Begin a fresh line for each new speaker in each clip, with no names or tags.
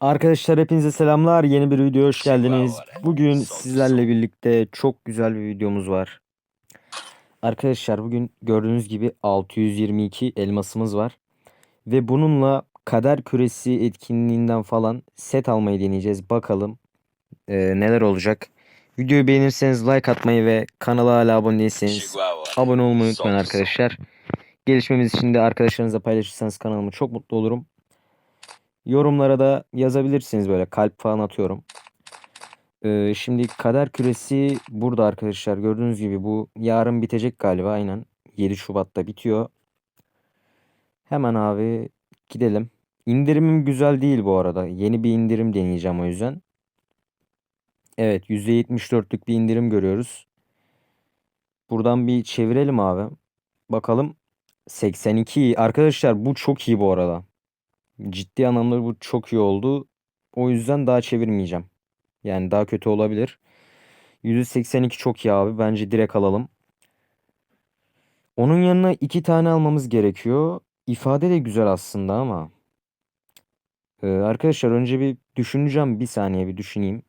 Arkadaşlar hepinize selamlar. Yeni bir videoya hoş geldiniz. Bugün sizlerle birlikte çok güzel bir videomuz var. Arkadaşlar bugün gördüğünüz gibi 622 elmasımız var. Ve bununla kader küresi etkinliğinden falan set almayı deneyeceğiz. Bakalım e, neler olacak. Videoyu beğenirseniz like atmayı ve kanala hala abone değilseniz abone olmayı unutmayın arkadaşlar. Gelişmemiz için de arkadaşlarınızla paylaşırsanız kanalımı çok mutlu olurum. Yorumlara da yazabilirsiniz böyle kalp falan atıyorum. Ee, şimdi kader küresi burada arkadaşlar. Gördüğünüz gibi bu yarın bitecek galiba aynen. 7 Şubat'ta bitiyor. Hemen abi gidelim. İndirimim güzel değil bu arada. Yeni bir indirim deneyeceğim o yüzden. Evet %74'lük bir indirim görüyoruz. Buradan bir çevirelim abi. Bakalım. 82 arkadaşlar bu çok iyi bu arada. Ciddi anlamda bu çok iyi oldu. O yüzden daha çevirmeyeceğim. Yani daha kötü olabilir. 182 çok iyi abi. Bence direkt alalım. Onun yanına iki tane almamız gerekiyor. İfade de güzel aslında ama. Ee, arkadaşlar önce bir düşüneceğim. Bir saniye bir düşüneyim.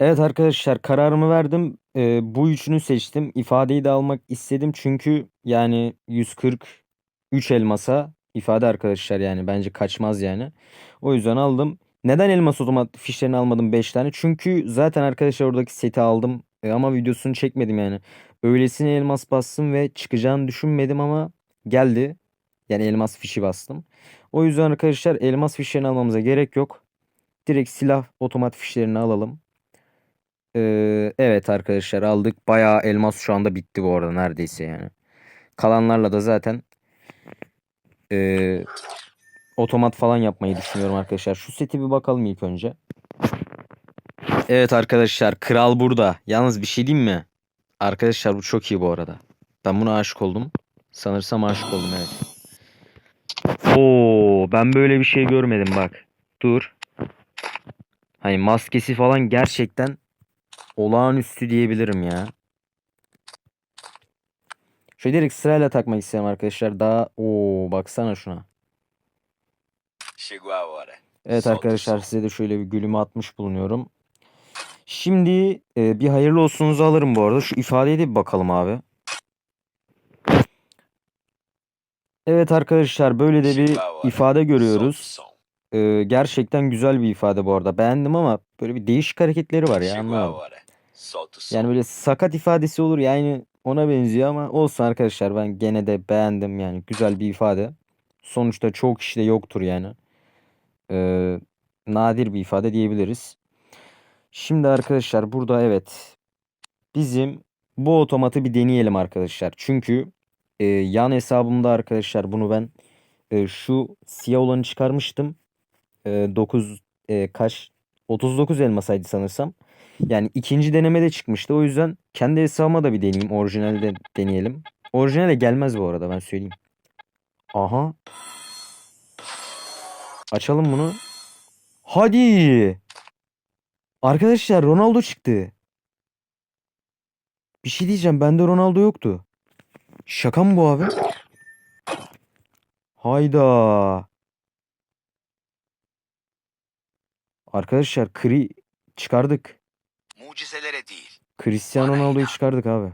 Evet arkadaşlar kararımı verdim. Ee, bu üçünü seçtim. İfadeyi de almak istedim. Çünkü yani 143 elmasa ifade arkadaşlar yani bence kaçmaz yani. O yüzden aldım. Neden elmas otomat fişlerini almadım 5 tane? Çünkü zaten arkadaşlar oradaki seti aldım. E, ama videosunu çekmedim yani. Öylesine elmas bastım ve çıkacağını düşünmedim ama geldi. Yani elmas fişi bastım. O yüzden arkadaşlar elmas fişlerini almamıza gerek yok. Direkt silah otomat fişlerini alalım. Ee, evet arkadaşlar aldık. Bayağı elmas şu anda bitti bu arada neredeyse yani. Kalanlarla da zaten ee, otomat falan yapmayı düşünüyorum arkadaşlar. Şu seti bir bakalım ilk önce. Evet arkadaşlar kral burada. Yalnız bir şey diyeyim mi? Arkadaşlar bu çok iyi bu arada. Ben buna aşık oldum. Sanırsam aşık oldum evet. Oo ben böyle bir şey görmedim bak. Dur. Hani maskesi falan gerçekten olağanüstü diyebilirim ya. Şöyle direkt sırayla takmak istedim arkadaşlar. Daha o baksana şuna. Evet arkadaşlar size de şöyle bir gülümü atmış bulunuyorum. Şimdi e, bir hayırlı olsunuzu alırım bu arada. Şu ifadeye de bir bakalım abi. Evet arkadaşlar böyle de bir ifade görüyoruz.
som.
E, gerçekten güzel bir ifade bu arada. Beğendim ama böyle bir değişik hareketleri var ya anlamadım. Yani böyle sakat ifadesi olur yani ona benziyor ama olsun arkadaşlar ben gene de beğendim yani güzel bir ifade. Sonuçta çoğu kişide yoktur yani. Ee, nadir bir ifade diyebiliriz. Şimdi arkadaşlar burada evet bizim bu otomatı bir deneyelim arkadaşlar. Çünkü e, yan hesabımda arkadaşlar bunu ben e, şu siyah olanı çıkarmıştım. E, 9 e, kaç 39 elmasaydı sanırsam. Yani ikinci denemede çıkmıştı. O yüzden kendi hesabıma da bir deneyeyim. Orijinalde deneyelim. Orijinale gelmez bu arada ben söyleyeyim. Aha. Açalım bunu. Hadi. Arkadaşlar Ronaldo çıktı. Bir şey diyeceğim. Bende Ronaldo yoktu. Şaka mı bu abi? Hayda. Arkadaşlar Kri çıkardık.
Mucizelere değil.
Cristiano
Bana
Ronaldo'yu
inan.
çıkardık abi.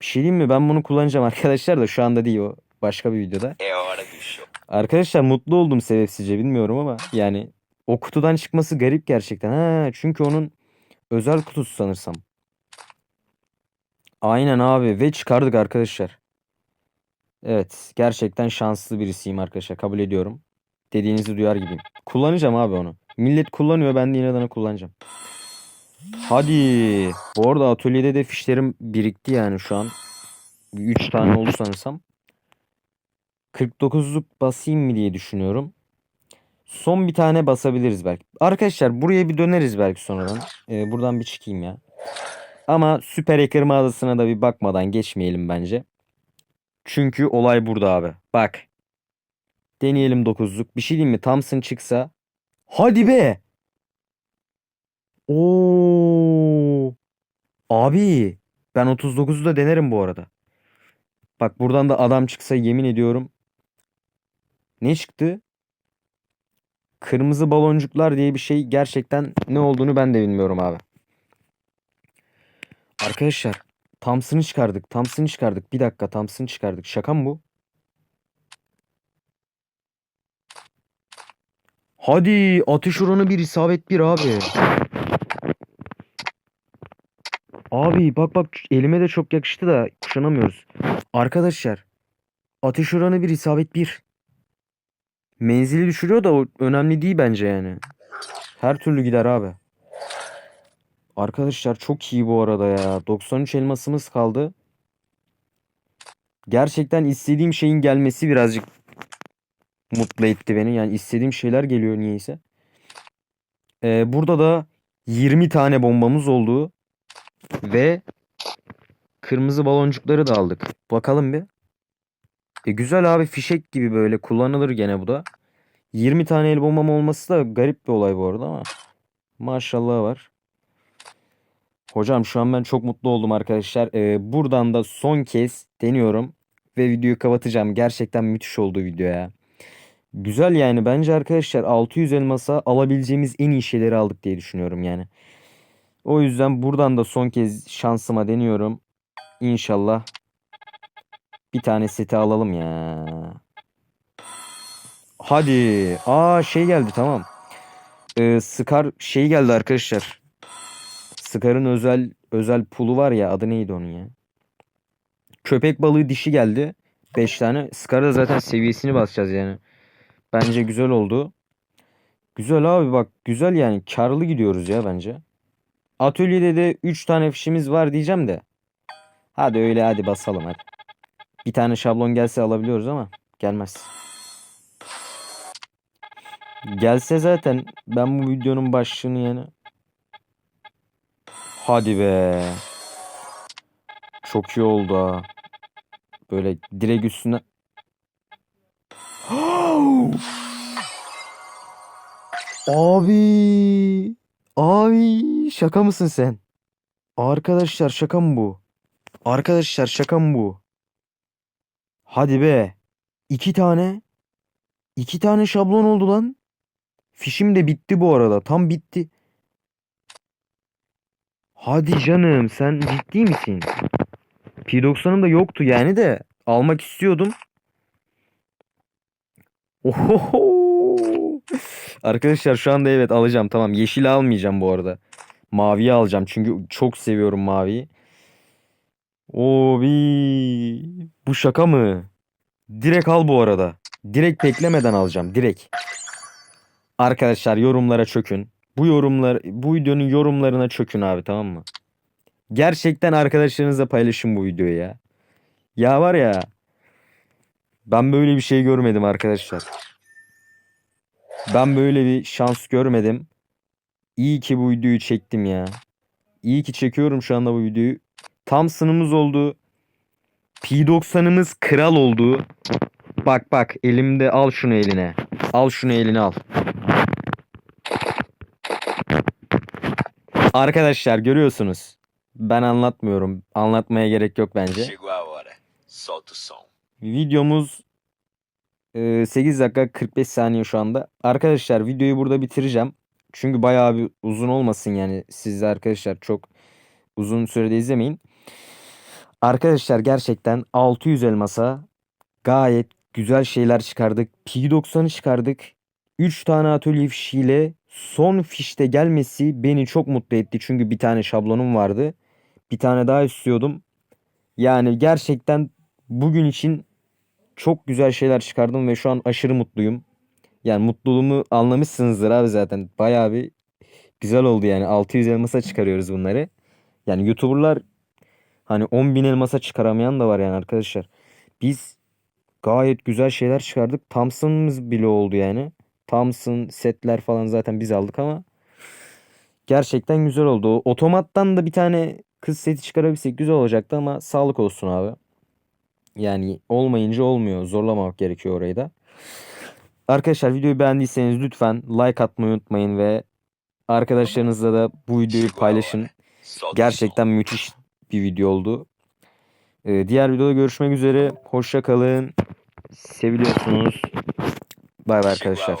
Bir şey diyeyim mi? Ben bunu kullanacağım arkadaşlar da şu anda değil o. Başka bir videoda.
É hora do show.
Arkadaşlar mutlu oldum sebepsizce bilmiyorum ama yani o kutudan çıkması garip gerçekten. Ha, çünkü onun özel kutusu sanırsam. Aynen abi ve çıkardık arkadaşlar. Evet gerçekten şanslı birisiyim arkadaşlar kabul ediyorum. Dediğinizi duyar gibiyim. Kullanacağım abi onu. Millet kullanıyor ben de inadına kullanacağım. Hadi. Bu arada atölyede de fişlerim birikti yani şu an. 3 tane oldu sanırsam. 49'luk basayım mı diye düşünüyorum. Son bir tane basabiliriz belki. Arkadaşlar buraya bir döneriz belki sonradan. Ee, buradan bir çıkayım ya. Ama Süper Hacker mağazasına da bir bakmadan geçmeyelim bence. Çünkü olay burada abi. Bak. Deneyelim 9'luk. Bir şey diyeyim mi? Thompson çıksa. Hadi be. Oo. Abi. Ben 39'u da denerim bu arada. Bak buradan da adam çıksa yemin ediyorum. Ne çıktı? kırmızı baloncuklar diye bir şey gerçekten ne olduğunu ben de bilmiyorum abi. Arkadaşlar Thompson'ı çıkardık. Thompson'ı çıkardık. Bir dakika Thompson'ı çıkardık. Şaka mı bu? Hadi atış oranı bir isabet bir abi. Abi bak bak elime de çok yakıştı da kuşanamıyoruz. Arkadaşlar atış oranı bir isabet bir. Menzili düşürüyor da o önemli değil bence yani. Her türlü gider abi. Arkadaşlar çok iyi bu arada ya. 93 elmasımız kaldı. Gerçekten istediğim şeyin gelmesi birazcık mutlu etti beni. Yani istediğim şeyler geliyor niyeyse. Ee, burada da 20 tane bombamız oldu. Ve kırmızı baloncukları da aldık. Bakalım bir. E güzel abi fişek gibi böyle kullanılır gene bu da. 20 tane el bombam olması da garip bir olay bu arada ama. Maşallah var. Hocam şu an ben çok mutlu oldum arkadaşlar. Ee, buradan da son kez deniyorum. Ve videoyu kapatacağım. Gerçekten müthiş oldu video ya. Güzel yani bence arkadaşlar 600 elmasa alabileceğimiz en iyi şeyleri aldık diye düşünüyorum yani. O yüzden buradan da son kez şansıma deniyorum. İnşallah bir tane seti alalım ya. Hadi. Aa şey geldi tamam. Ee, Scar şey geldi arkadaşlar. Scar'ın özel özel pulu var ya adı neydi onun ya? Köpek balığı dişi geldi. 5 tane. Scar'da zaten seviyesini basacağız yani. Bence güzel oldu. Güzel abi bak güzel yani karlı gidiyoruz ya bence. Atölyede de 3 tane fişimiz var diyeceğim de. Hadi öyle hadi basalım hadi. Bir tane şablon gelse alabiliyoruz ama gelmez. Gelse zaten ben bu videonun başlığını yani. Hadi be. Çok iyi oldu ha. Böyle direkt üstüne. Abi. Abi şaka mısın sen? Arkadaşlar şaka mı bu? Arkadaşlar şaka mı bu? Hadi be. İki tane. İki tane şablon oldu lan. Fişim de bitti bu arada. Tam bitti. Hadi canım sen ciddi misin? P90'ım da yoktu yani de almak istiyordum. Ohoho. Arkadaşlar şu anda evet alacağım. Tamam yeşili almayacağım bu arada. Maviyi alacağım çünkü çok seviyorum maviyi. Obi. Bu şaka mı? Direkt al bu arada. Direkt beklemeden alacağım. Direkt. Arkadaşlar yorumlara çökün. Bu yorumlar bu videonun yorumlarına çökün abi tamam mı? Gerçekten arkadaşlarınızla paylaşın bu videoyu ya. Ya var ya ben böyle bir şey görmedim arkadaşlar. Ben böyle bir şans görmedim. İyi ki bu videoyu çektim ya. İyi ki çekiyorum şu anda bu videoyu. Tam sınımız oldu. P90'ımız kral oldu. Bak bak elimde al şunu eline. Al şunu eline al. Arkadaşlar görüyorsunuz. Ben anlatmıyorum. Anlatmaya gerek yok bence. Videomuz e, 8 dakika 45 saniye şu anda. Arkadaşlar videoyu burada bitireceğim. Çünkü bayağı bir uzun olmasın yani. Siz arkadaşlar çok uzun sürede izlemeyin. Arkadaşlar gerçekten 600 elmasa gayet güzel şeyler çıkardık. P90'ı çıkardık. 3 tane atölye fişiyle son fişte gelmesi beni çok mutlu etti. Çünkü bir tane şablonum vardı. Bir tane daha istiyordum. Yani gerçekten bugün için çok güzel şeyler çıkardım ve şu an aşırı mutluyum. Yani mutluluğumu anlamışsınızdır abi zaten. Bayağı bir güzel oldu yani. 600 elmasa çıkarıyoruz bunları. Yani YouTuber'lar hani 10.000 elmasa çıkaramayan da var yani arkadaşlar. Biz gayet güzel şeyler çıkardık. Thompson'ımız bile oldu yani. Thompson setler falan zaten biz aldık ama gerçekten güzel oldu. Otomattan da bir tane kız seti çıkarabilsek güzel olacaktı ama sağlık olsun abi. Yani olmayınca olmuyor. Zorlamamak gerekiyor orayı da. Arkadaşlar videoyu beğendiyseniz lütfen like atmayı unutmayın ve arkadaşlarınızla da bu videoyu paylaşın. Gerçekten müthiş bir video oldu. Ee, diğer videoda görüşmek üzere. Hoşça kalın. Seviliyorsunuz. Bay bay arkadaşlar.